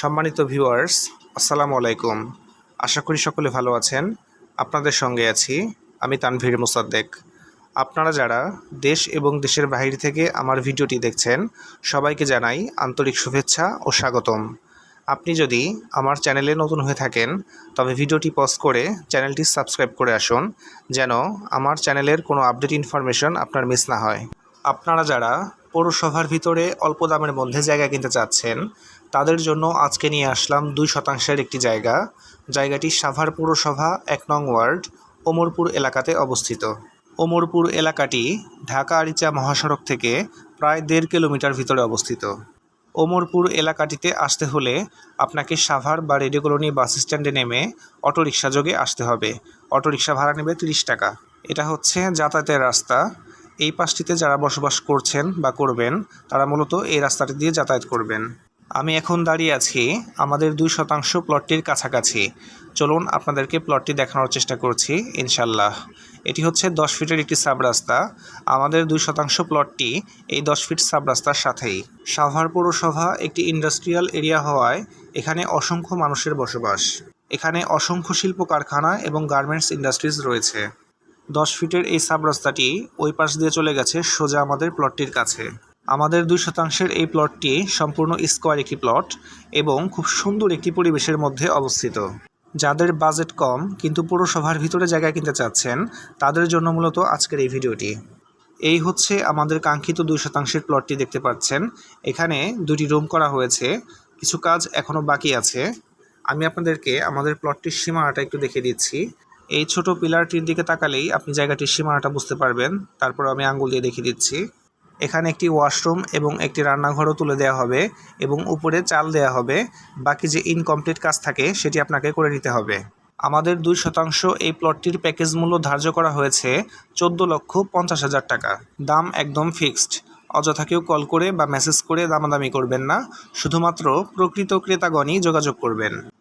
সম্মানিত ভিউয়ার্স আসসালামু আলাইকুম। আশা করি সকলে ভালো আছেন। আপনাদের সঙ্গে আছি আমি তানভীর মোসাদ্দেক। আপনারা যারা দেশ এবং দেশের বাইরে থেকে আমার ভিডিওটি দেখছেন, সবাইকে জানাই আন্তরিক শুভেচ্ছা ও স্বাগতম। আপনি যদি আমার চ্যানেলে নতুন হয়ে থাকেন, তবে ভিডিওটি পজ করে চ্যানেলটি সাবস্ক্রাইব করে আসুন, যেন আমার চ্যানেলের কোনো আপডেট ইনফরমেশন আপনার মিস না হয়। আপনারা যারা পৌরসভার ভিতরে অল্প দামের মধ্যে জায়গা কিনতে চাচ্ছেন। তাদের জন্য আজকে নিয়ে আসলাম দুই শতাংশের একটি জায়গা। জায়গাটি সাভার পৌরসভা, এক নং ওয়ার্ড, ওমরপুর এলাকাতে অবস্থিত। ওমরপুর এলাকাটি ঢাকা আরিচা মহাসড়ক থেকে প্রায় দেড় কিলোমিটার ভিতরে অবস্থিত। ওমরপুর এলাকাটিতে আসতে হলে আপনাকে সাভার বা রেডিও কলোনি বাস স্ট্যান্ডে নেমে অটোরিকশা যোগে আসতে হবে। অটোরিকশা ভাড়া নেবে তিরিশ টাকা। এটা হচ্ছে যাতায়াতের রাস্তা। এই পাশটিতে যারা বসবাস করছেন বা করবেন, তারা মূলত এই রাস্তাটি দিয়ে যাতায়াত করবেন। আমি এখন দাঁড়িয়ে আছি আমাদের দুই শতাংশ প্লটটির কাছাকাছি। চলুন আপনাদেরকে প্লটটি দেখানোর চেষ্টা করছি ইনশাল্লাহ এটি হচ্ছে দশ ফিটের একটি সাব রাস্তা আমাদের দুই শতাংশ প্লটটি এই দশ ফিট সাব রাস্তার সাথেই। সাভার পৌরসভা একটি ইন্ডাস্ট্রিয়াল এরিয়া হওয়ায় এখানে অসংখ্য মানুষের বসবাস। এখানে অসংখ্য শিল্প কারখানা এবং গার্মেন্টস ইন্ডাস্ট্রিজ রয়েছে। দশ ফিটের এই সাব রাস্তাটি ওই পাশ দিয়ে চলে গেছে সোজা আমাদের প্লটটির কাছে। আমাদের দুই শতাংশের এই প্লটটি সম্পূর্ণ স্কোয়ার একটি প্লট এবং খুব সুন্দর একটি পরিবেশের মধ্যে অবস্থিত। যাদের বাজেট কম কিন্তু পুরসভার ভিতরে জায়গা কিনতে চাচ্ছেন, তাদের জন্য মূলত আজকের এই ভিডিওটি। এই হচ্ছে আমাদের কাঙ্ক্ষিত দুই শতাংশের প্লটটি দেখতে পাচ্ছেন। এখানে দুটি রুম করা হয়েছে, কিছু কাজ এখনও বাকি আছে। আমি আপনাদেরকে আমাদের প্লটটির সীমানাটা একটু দেখে দিচ্ছি। এই ছোট পিলারটির দিকে তাকালেই আপনি জায়গাটির সীমানাটা বুঝতে পারবেন। তারপর আমি আঙ্গুল দিয়ে দেখিয়ে দিচ্ছি। এখানে একটি ওয়াশরুম এবং একটি রান্নাঘরও তুলে দেওয়া হবে এবং উপরে চাল দেওয়া হবে। বাকি যে ইনকমপ্লিট কাজ থাকে, সেটি আপনাকে করে নিতে হবে। আমাদের দুই শতাংশ এই প্লটটির প্যাকেজ মূল্য ধার্য করা হয়েছে চোদ্দ লক্ষ পঞ্চাশ হাজার টাকা। দাম একদম ফিক্সড। অযথা কেউ কল করে বা মেসেজ করে দামাদামি করবেন না। শুধুমাত্র প্রকৃত ক্রেতাগণই যোগাযোগ করবেন।